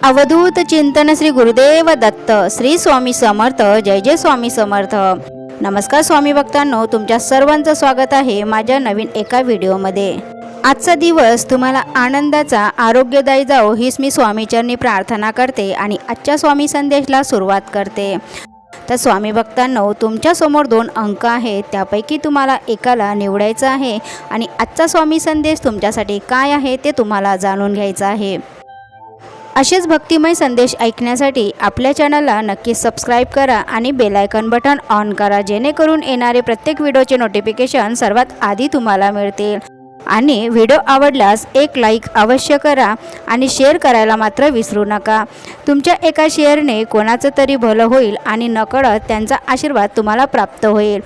अवधूत चिंतन श्री गुरुदेव दत्त श्री स्वामी समर्थ जय जय स्वामी समर्थ. नमस्कार स्वामी भक्तांनो तुमच्या सर्वांचं स्वागत आहे माझ्या नवीन एका व्हिडिओमध्ये. आजचा दिवस तुम्हाला आनंदाचा आरोग्यदायी जाओ हीच मी स्वामीचरणी प्रार्थना करते आणि आजच्या स्वामी संदेशला सुरुवात करते. तर स्वामी भक्तांनो तुमच्यासमोर दोन अंक आहेत त्यापैकी तुम्हाला एकाला निवडायचं आहे आणि आजचा स्वामी संदेश तुमच्यासाठी काय आहे ते तुम्हाला जाणून घ्यायचं आहे. असेच भक्तिमय संदेश ऐकण्यासाठी आपल्या चॅनलला नक्की सबस्क्राईब करा आणि बेलायकन बटन ऑन करा जेणेकरून येणारे प्रत्येक व्हिडिओचे नोटिफिकेशन सर्वात आधी तुम्हाला मिळतील. आणि व्हिडिओ आवडल्यास एक लाईक अवश्य करा आणि शेअर करायला मात्र विसरू नका. तुमच्या एका शेअरने कोणाचं तरी भलं होईल आणि नकळत त्यांचा आशीर्वाद तुम्हाला प्राप्त होईल.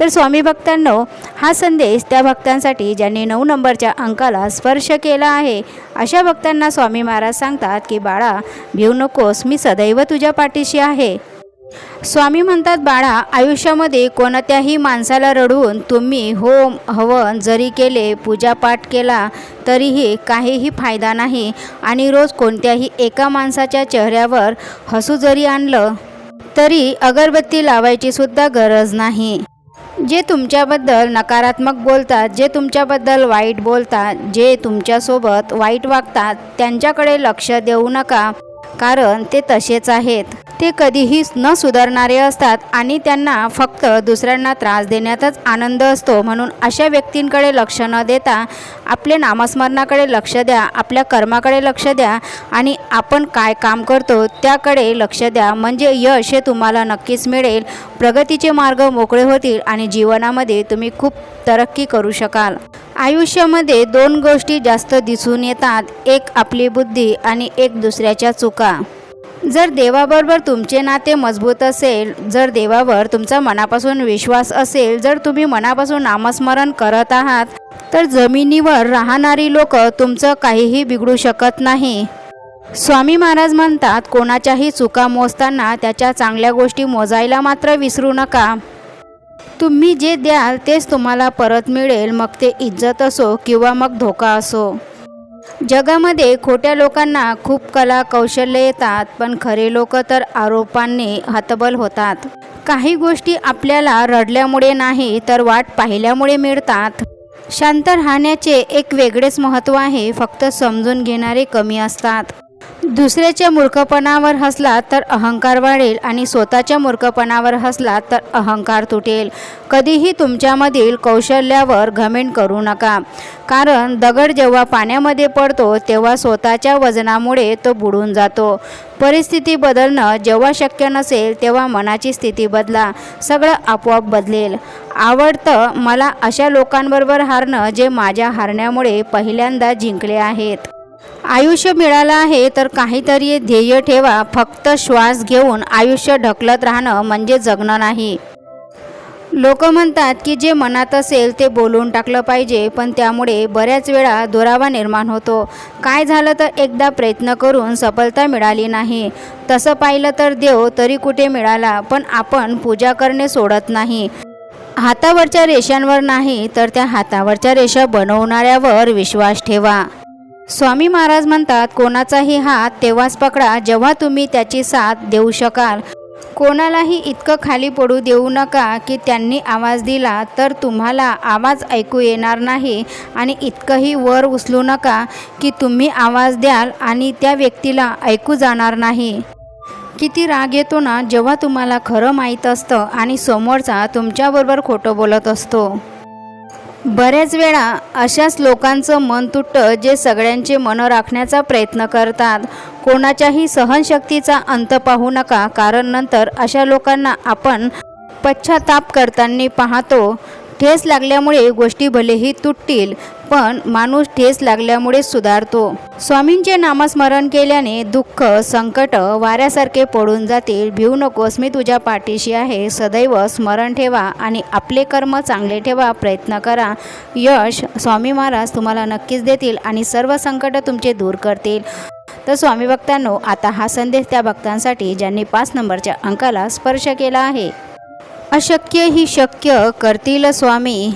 तर स्वामी भक्तांनो हा संदेश त्या भक्तांसाठी ज्यांनी नऊ नंबरच्या अंकाला स्पर्श केला आहे अशा भक्तांना स्वामी महाराज सांगतात की बाळा भिऊ नकोस मी सदैव तुझ्या पाठीशी आहे. स्वामी म्हणतात बाळा आयुष्यामध्ये कोणत्याही माणसाला रडवून तुम्ही होम हवन जरी केले पूजापाठ केला तरीही काहीही फायदा नाही आणि रोज कोणत्याही एका माणसाच्या चेहऱ्यावर हसू जरी आणलं तरी अगरबत्ती लावायची सुद्धा गरज नाही. जे तुमच्याबद्दल नकारात्मक बोलतात जे तुमच्याबद्दल वाईट बोलतात जे तुमच्यासोबत वाईट वागतात त्यांच्याकडे लक्ष देऊ नका. कारण ते तसेच आहेत. ते कधीही न सुधारणारे असतात आणि त्यांना फक्त दुसऱ्यांना त्रास देण्यातच आनंद असतो म्हणून अशा व्यक्तींकडे लक्ष न देता आपले नामस्मरणाकडे लक्ष द्या आपल्या कर्माकडे लक्ष द्या आणि आपण काय काम करतो त्याकडे लक्ष द्या. म्हणजे यश हे तुम्हाला नक्कीच मिळेल. प्रगतीचे मार्ग मोकळे होतील आणि जीवनामध्ये तुम्ही खूप तरक्की करू शकाल. आयुष्यामध्ये दोन गोष्टी जास्त दिसून येतात. एक आपली बुद्धी आणि एक दुसऱ्याच्या चुका. जर देवाबरोबर तुमचे नाते मजबूत असेल जर देवावर तुमचा मनापासून विश्वास असेल जर तुम्ही मनापासून नामस्मरण करत आहात तर जमिनीवर राहणारी लोक तुमचं काहीही बिघडू शकत नाही. स्वामी महाराज म्हणतात कोणाच्याही चुका मोजताना त्याच्या चांगल्या गोष्टी मोजायला मात्र विसरू नका. तुम्ही जे द्याल तेच तुम्हाला परत मिळेल मग ते इज्जत असो किंवा मग धोका असो. जगामध्ये खोट्या लोकांना खूप कला कौशल्य येतात पण खरे लोक तर आरोपांनी हतबल होतात. काही गोष्टी आपल्याला रडल्यामुळे नाही तर वाट पाहिल्यामुळे मिळतात. शांत राहण्याचे एक वेगळेच महत्त्व आहे फक्त समजून घेणारे कमी असतात. दुसऱ्याच्या मूर्खपणावर हसला तर अहंकार वाढेल आणि स्वतःच्या मूर्खपणावर हसला तर अहंकार तुटेल. कधीही तुमच्यामधील कौशल्यावर घमेंट करू नका. कारण दगड जेव्हा पाण्यामध्ये पडतो तेव्हा स्वतःच्या वजनामुळे तो बुडून जातो. परिस्थिती बदलणं जेव्हा शक्य नसेल तेव्हा मनाची स्थिती बदला. सगळं आपोआप बदलेल. आवडतं मला अशा लोकांबरोबर हारणं जे माझ्या हारण्यामुळे पहिल्यांदा जिंकले आहेत. आयुष्य मिळालं आहे तर काहीतरी ध्येय ठेवा. फक्त श्वास घेऊन आयुष्य ढकलत राहणं म्हणजे जगणं नाही. लोक म्हणतात की जे मनात असेल ते बोलून टाकलं पाहिजे पण त्यामुळे बऱ्याच वेळा दुरावा निर्माण होतो. काय झालं तर एकदा प्रयत्न करून सफलता मिळाली नाही. तसं पाहिलं तर देव तरी कुठे मिळाला पण आपण पूजा करणे सोडत नाही. हातावरच्या रेषांवर नाही तर त्या हातावरच्या रेषा बनवणाऱ्यावर विश्वास ठेवा. स्वामी महाराज म्हणतात कोणाचाही हात तेव्हाच पकडा जेव्हा तुम्ही त्याची साथ देऊ शकाल. कोणालाही इतकं खाली पडू देऊ नका की त्यांनी आवाज दिला तर तुम्हाला आवाज ऐकू येणार नाही आणि इतकंही वर उचलू नका की तुम्ही आवाज द्याल आणि त्या व्यक्तीला ऐकू जाणार नाही. किती राग येतो ना जेव्हा तुम्हाला खरं माहीत असतं आणि समोरचा तुमच्याबरोबर खोटं बोलत असतो. बऱ्याच वेळा अशाच लोकांचं मन तुटतं जे सगळ्यांचे मन राखण्याचा प्रयत्न करतात. कोणाच्याही सहनशक्तीचा अंत पाहू नका कारण नंतर अशा लोकांना आपण पश्चाताप करताना पाहतो. ठेस लागल्यामुळे गोष्टी भलेही तुटतील पण माणूस ठेस लागल्यामुळे सुधारतो. स्वामींचे नामस्मरण केल्याने दुःख संकट वाऱ्यासारखे पडून जातील. भिवू नकोस मी तुझ्या पाठीशी आहे. सदैव स्मरण ठेवा आणि आपले कर्म चांगले ठेवा. प्रयत्न करा. यश स्वामी महाराज तुम्हाला नक्कीच देतील आणि सर्व संकट तुमचे दूर करतील. तर स्वामी भक्तांनो आता हा संदेश त्या भक्तांसाठी ज्यांनी पाच नंबरच्या अंकाला स्पर्श केला आहे. अशक्य ही शक्य करतील स्वामी.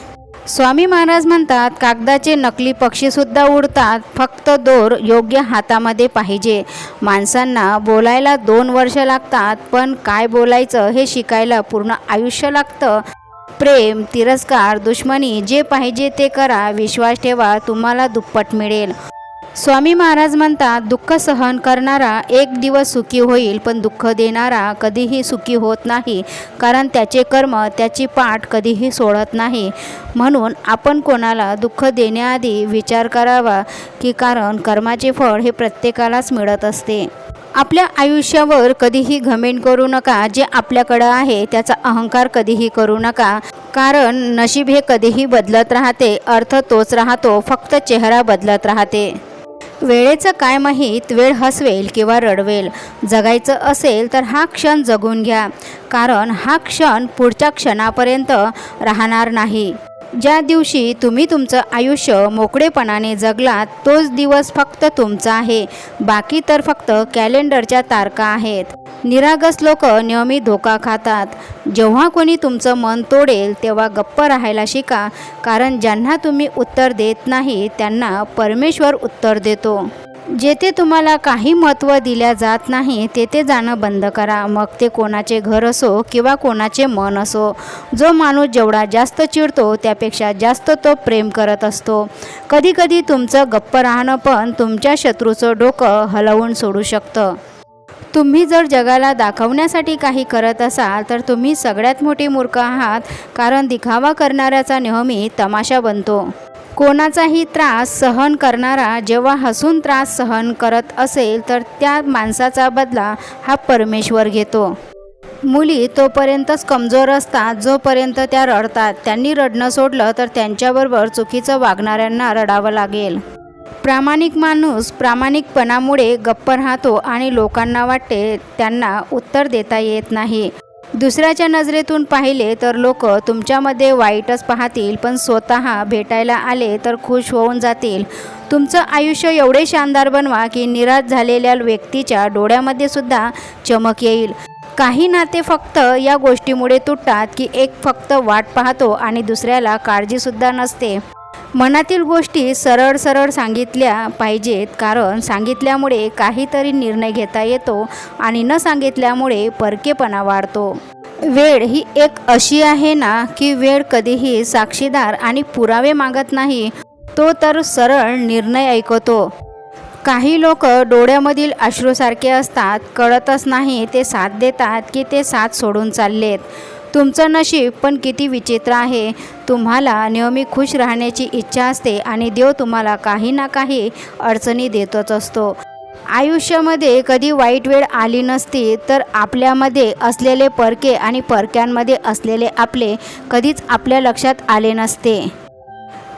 स्वामी महाराज म्हणतात कागदाचे नकली पक्षीसुद्धा उडतात फक्त दोर योग्य हातामध्ये पाहिजे. माणसांना बोलायला दोन वर्ष लागतात पण काय बोलायचं हे शिकायला पूर्ण आयुष्य लागतं. प्रेम तिरस्कार दुश्मनी जे पाहिजे ते करा विश्वास ठेवा तुम्हाला दुप्पट मिळेल. स्वामी महाराज म्हणतात दुःख सहन करणारा एक दिवस सुखी होईल पण दुःख देणारा कधीही सुखी होत नाही कारण त्याचे कर्म त्याची पाठ कधीही सोडत नाही. म्हणून आपण कोणाला दुःख देण्याआधी विचार करावा की कारण कर्माचे फळ हे प्रत्येकालाच मिळत असते. आपल्या आयुष्यावर कधीही घमेंट करू नका जे आपल्याकडं आहे त्याचा अहंकार कधीही करू नका. कारण नशीब हे कधीही बदलत राहते अर्थ तोच राहतो फक्त चेहरा बदलत राहते. वेळेचं काय माहीत वेळ हसवेल किंवा रडवेल. जगायचं असेल तर हा क्षण जगून घ्या. कारण हा क्षण पुढच्या क्षणापर्यंत राहणार नाही. ज्या दिवशी तुम्ही तुमचं आयुष्य मोकळेपणाने जगलात तोच दिवस फक्त तुमचा आहे. बाकी तर फक्त कॅलेंडरच्या तारखा आहेत. निरागस लोक नेहमी धोका खातात. जेव्हा कोणी तुमचं मन तोडेल तेव्हा गप्प राहायला शिका. कारण ज्यांना तुम्ही उत्तर देत नाही त्यांना परमेश्वर उत्तर देतो. जेथे तुम्हाला काही महत्त्व दिल्या जात नाही तेथे जाणं बंद करा. मग ते कोणाचे घर असो किंवा कोणाचे मन असो. जो माणूस जेवढा जास्त चिडतो त्यापेक्षा जास्त तो प्रेम करत असतो. कधीकधी तुमचं गप्प राहणं पण तुमच्या शत्रूचं डोकं हलवून सोडू शकतं. तुम्ही जर जगाला दाखवण्यासाठी काही करत असाल तर तुम्ही सगळ्यात मोठी मूर्ख आहात कारण दिखावा करणाऱ्याचा नेहमी तमाशा बनतो. कोणाचाही त्रास सहन करणारा जेव्हा हसून त्रास सहन करत असेल तर त्या माणसाचा बदला हा परमेश्वर घेतो. मुली तोपर्यंतच कमजोर असतात जोपर्यंत त्या रडतात. त्यांनी रडणं सोडलं तर त्यांच्याबरोबर चुकीचं वागणाऱ्यांना रडावं लागेल. प्रामाणिक माणूस प्रामाणिकपणामुळे गप्प राहतो आणि लोकांना वाटते त्यांना उत्तर देता येत नाही. दुसऱ्याच्या नजरेतून पाहिले तर लोक तुमच्यामध्ये वाईटच पाहतील पण स्वतः भेटायला आले तर खुश होऊन जातील. तुमचं आयुष्य एवढे शानदार बनवा की निराश झालेल्या व्यक्तीच्या डोळ्यामध्ये सुद्धा चमक येईल. काही नाते फक्त या गोष्टीमुळे तुटतात की एक फक्त वाट पाहतो आणि दुसऱ्याला काळजीसुद्धा नसते. मनातील गोष्टी सरळ सरळ सांगितल्या पाहिजेत कारण सांगितल्यामुळे काहीतरी निर्णय घेता येतो आणि न सांगितल्यामुळे परकेपणा वाढतो. वेळ ही एक अशी आहे ना की वेळ कधीही साक्षीदार आणि पुरावे मागत नाही तो तर सरळ निर्णय ऐकतो. काही लोक डोळ्यामधील अश्रूसारखे असतात कळतच नाही ते साथ देतात की ते साथ सोडून चाललेत. तुमचं नशीब पण किती विचित्र आहे. तुम्हाला नेहमी खुश राहण्याची इच्छा असते आणि देव तुम्हाला काही ना काही अडचणी देतच असतो. आयुष्यामध्ये कधी वाईट वेळ आली नसती तर आपल्यामध्ये असलेले परके आणि परक्यांमध्ये असलेले आपले कधीच आपल्या लक्षात आले नसते.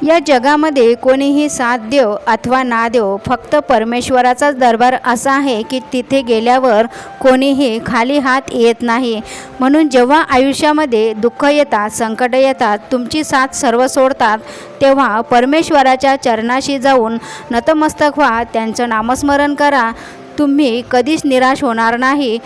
या जगामध्ये कोणीही साथ देव अथवा ना देव फक्त परमेश्वराचाच दरबार असा आहे की तिथे गेल्यावर कोणीही खाली हात येत नाही. म्हणून जेव्हा आयुष्यामध्ये दुःख येतात संकट येतात तुमची साथ सर्व सोडतात तेव्हा परमेश्वराच्या चरणाशी जाऊन नतमस्तक व्हा त्यांचं नामस्मरण करा. तुम्ही कधीच निराश होणार नाही.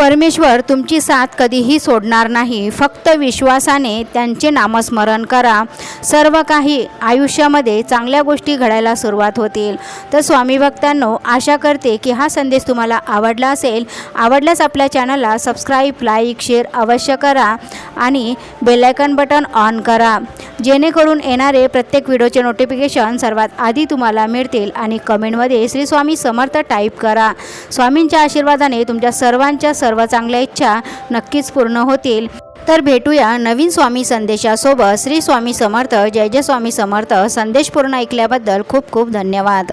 परमेश्वर तुमची साथ कधीही सोडणार नाही. फक्त विश्वासाने त्यांचे नामस्मरण करा. सर्व काही आयुष्यामध्ये चांगल्या गोष्टी घडायला सुरुवात होतील. तर स्वामी भक्तांनो आशा करते की हा संदेश तुम्हाला आवडला असेल. आवडल्यास आपल्या चॅनलला सबस्क्राईब लाईक शेअर अवश्य करा आणि बेलायकन बटन ऑन करा. जेणेकरून येणारे प्रत्येक व्हिडिओचे नोटिफिकेशन सर्वात आधी तुम्हाला मिळतील आणि कमेंटमध्ये श्री स्वामी समर्थ टाईप करा. स्वामींच्या आशीर्वादाने तुमच्या सर्वांच्या सर्व सर्व चांगल्या इच्छा नक्कीच पूर्ण होतील. तर भेटूया नवीन स्वामी संदेशासोबत. श्री स्वामी समर्थ जय जय स्वामी समर्थ. संदेश पूर्ण ऐकल्याबद्दल खूप खूप धन्यवाद.